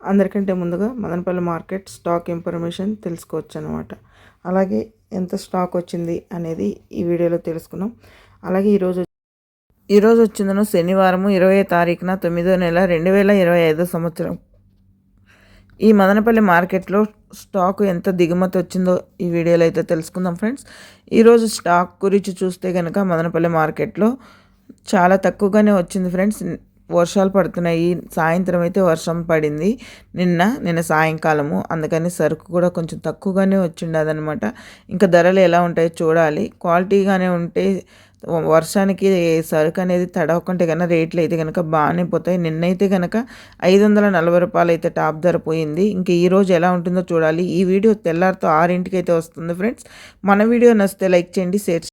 అందరికంటే ముందుగా Madanapalle market stock information తెలుసుకోవచ్చు అనమాట అలాగే ఎంత స్టాక్ వచ్చింది అనేది ఈ వీడియోలో తెలుసుకున్నాం. అలాగే ఈరోజు ఈరోజు వచ్చిందను శనివారం ఇరవై తారీఖున తొమ్మిదో నెల రెండు వేల ఇరవై ఐదో సంవత్సరం. ఈ మదనపల్లి మార్కెట్లో స్టాక్ ఎంత దిగుమతి వచ్చిందో ఈ వీడియోలో అయితే తెలుసుకుందాం ఫ్రెండ్స్. ఈరోజు స్టాక్ గురించి చూస్తే కనుక మదనపల్లి మార్కెట్లో చాలా తక్కువగానే వచ్చింది ఫ్రెండ్స్. వర్షాలు పడుతున్నాయి. సాయంత్రం అయితే వర్షం పడింది. నిన్న నిన్న సాయంకాలము. అందుకని సరుకు కూడా కొంచెం తక్కువగానే వచ్చిండదనమాట ఇంకా ధరలు ఎలా ఉంటాయో చూడాలి. క్వాలిటీగానే ఉంటే వర్షానికి సరుకు అనేది తడవకుంటే కనుక రేట్లు అయితే కనుక బాగానే పోతాయి. నిన్నైతే కనుక ఐదు వందల నలభై రూపాయలు అయితే టాప్ ధర పోయింది. ఇంకా ఈ రోజు ఎలా ఉంటుందో చూడాలి. ఈ వీడియో తెల్లారితో ఆరింటికి అయితే వస్తుంది ఫ్రెండ్స్. మన వీడియో నచ్చితే లైక్ చేయండి షేర్